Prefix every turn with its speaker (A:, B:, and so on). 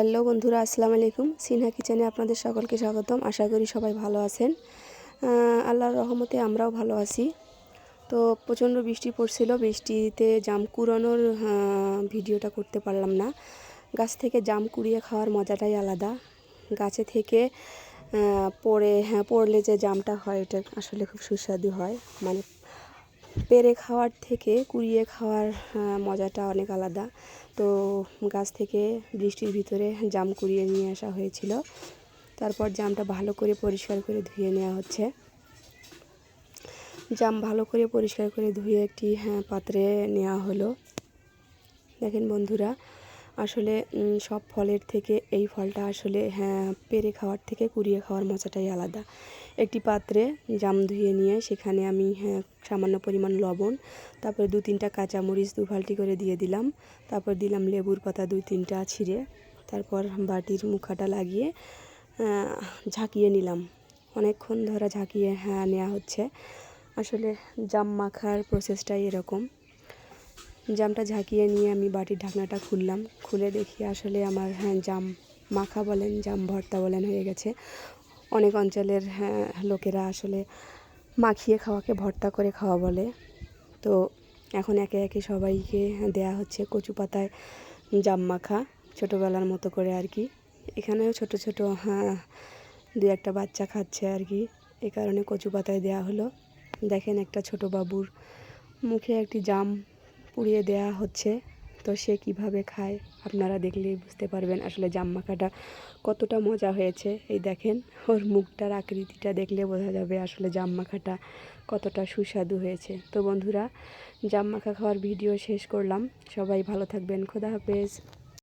A: Hello বন্ধুরা, আসসালামু আলাইকুম। সিনহা কিচেনে আপনাদের সকলকে স্বাগতম। আশা করি সবাই ভালো আছেন। আল্লাহর রহমতে আমরাও ভালো আছি। তো প্রচণ্ড বৃষ্টি পড়ছিল। বৃষ্টিতে জাম কুড়ানোর ভিডিওটা করতে পারলাম না। গাছ থেকে জাম কুড়িয়ে খাওয়ার মজাটাই আলাদা। গাছে থেকে পড়ে হ্যাঁ পড়লে যে জামটা হয়, এটা আসলে খুব সুস্বাদু হয়। মানে পেরে খাওয়ার থেকে কুড়িয়ে খাওয়ার মজাটা অনেক আলাদা। তো গাছ থেকে বৃষ্টির ভিতরে জাম কুড়িয়ে নিয়ে আসা হয়েছিল। তারপর জামটা ভালো করে পরিষ্কার করে ধুয়ে নেওয়া হচ্ছে। জাম ভালো করে পরিষ্কার করে ধুয়ে একটি হ্যাঁ, পাত্রে নেওয়া হলো। দেখেন বন্ধুরা আসলে সব ফলের থেকে এই ফলটা আসলে হ্যাঁ পেরে খাওয়ার থেকে কুড়িয়ে খাওয়ার মজাটাই আলাদা। একটি পাত্রে জাম ধুয়ে নিয়ে সেখানে আমি হ্যাঁ সামান্য পরিমাণ লবণ, তারপরে দু তিনটা কাঁচামরিচ দু ফালটি করে দিয়ে দিলাম। তারপর দিলাম লেবুর পাতা দুই তিনটা ছিঁড়ে, তারপর বাটির মুখাটা লাগিয়ে ঝাঁকিয়ে নিলাম। অনেকক্ষণ ধরে ঝাঁকিয়ে হ্যাঁ নেওয়া হচ্ছে। আসলে জাম মাখার প্রসেসটাই এরকম। জামটা ঝাঁকিয়ে নিয়ে আমি বাটির ঢাকনাটা খুললাম। খুলে দেখি আসলে আমার হ্যাঁ জাম মাখা বলেন, জাম ভর্তা বলেন হয়ে গেছে। অনেক অঞ্চলের হ্যাঁ লোকেরা আসলে মাখিয়ে খাওয়াকে ভর্তা করে খাওয়া বলে। তো এখন একে একে সবাইকে দেয়া হচ্ছে কচু পাতায় জাম মাখা, ছোটোবেলার মতো করে আর কি। এখানেও ছোট ছোট হ্যাঁ দু একটা বাচ্চা খাচ্ছে আর কি। এ কারণে কচু পাতায় দেয়া হলো। দেখেন একটা ছোট বাবুর মুখে একটি জাম পুড়িয়ে দেয়া হচ্ছে। তো সে কীভাবে খায় আপনারা দেখলেই বুঝতে পারবেন আসলে জাম মাখাটা কতটা মজা হয়েছে। এই দেখেন, ওর মুখটার আকৃতিটা দেখলে বোঝা যাবে আসলে জাম মাখাটা কতটা সুস্বাদু হয়েছে। তো বন্ধুরা, জাম মাখা খাওয়ার ভিডিও শেষ করলাম। সবাই ভালো থাকবেন। খোদা হাফেজ।